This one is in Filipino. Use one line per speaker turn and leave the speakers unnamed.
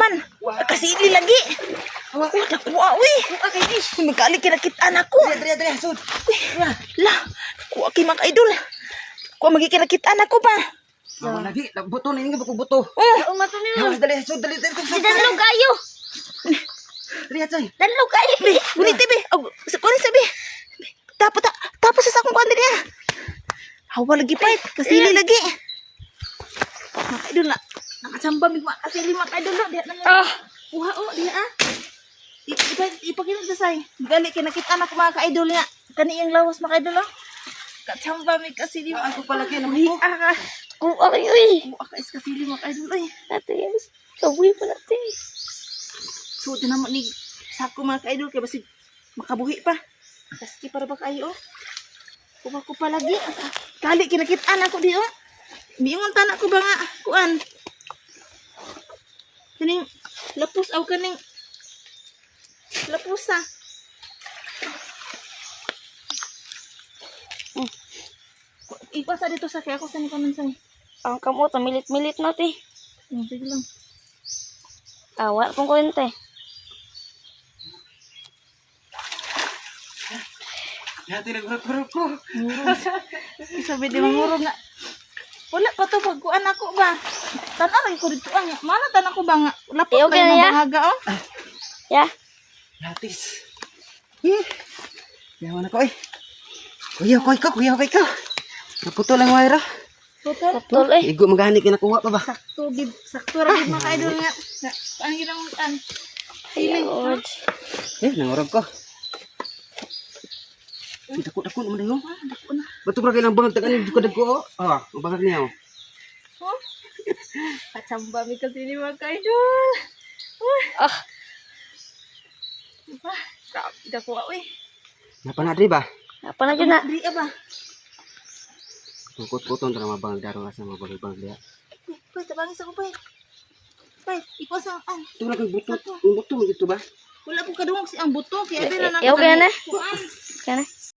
man. Kasili lagi. Oh, nakuha, uy.
Okay, ish.
Magkali kinakita na ko.
Dre, dre, sud.
La, kuha kay mga idol. Kuha magkikita na ko ba?
Naman lagi, buto na yung buto.
Oh,
Oo nga to niyo.
Hawas dali, sud, dali, dali, sud.
Danlo kayo.
Dali, atay.
Danlo kayo.
be, gunit be. Oh, kuha sa be. Tapos ta, tapos sa akong kuha niya. Hawa lagi pa, kasili lagi. Mga idol na. Nakasamba mig mga kasili mga idol na. Diha na nga.
Ah.
Kuha o, diha ah. Ipa, ipakinig sa say. Gali, kinakita na ko mga ka-idol niya. Kani yung lawas mga idol, oh. Katsamba may kasili mga
Ako pala kayo,
Uy,
naman ko.
ah,
Kung okay, uy.
Kuha ka is kasili mga ka-idol, uy.
Ate, yes. Kabuhi pa natin.
So, di naman ni sako mga ka-idol kaya basi makabuhi pa. Kaski para ba kayo? Kuha ko pa lagi. Kali kinakitaan ako di oh. Miingon tanak ko ba nga kuan. Kaning lapus aw kaning lapusa. Oh. Ipasa dito sa kaya ako sa ni kanan sa.
Ang kamot, ang milit-milit natin.
Oh, sige lang.
Awa kong kwente.
Hati nagurap-gurap ko.
Sabi di mangurog nga. Wala pa to pagkuan ako ba? Tanaw lagi ko dito ang. Mana tanan ko ba nga? Lapot
Eh,
ba
okay na
yung
ya?
bahaga oh?
Ya.
Latis. Eh. Yaman ako eh. Kuya, kuya ko, kuya, kuya ko. Naputo lang wire. ah.
Total.
Tol eh.
Igo magani kinakuha pa ba?
Sakto gid sakto ra gid mga idol nga. Ang ginang an. Siling.
Eh, nangurap ko. Ay, dako-dako naman na yun.
Ah, dako na.
Bato ba kailang bangag tagan yung dako-dako? Ah, ang bangag niya. oh.
Kachamba mi kasi ni mga idol.
Ah.
Diba? Grabe dako ako eh.
Napanadri ba?
Apa na na?
Ka ba?
Tukot-kuton na mga bangag daro sa mga bangag-bangag niya.
Pay, tabangis ako pay. Pay, ipos ang an.
Ito lang kang buto. Ang buto, ito ba?
Wala ko kadungog si ang buto kaya
Eh,
dira na.
eh, okay na.
Kuan.
Kaya na.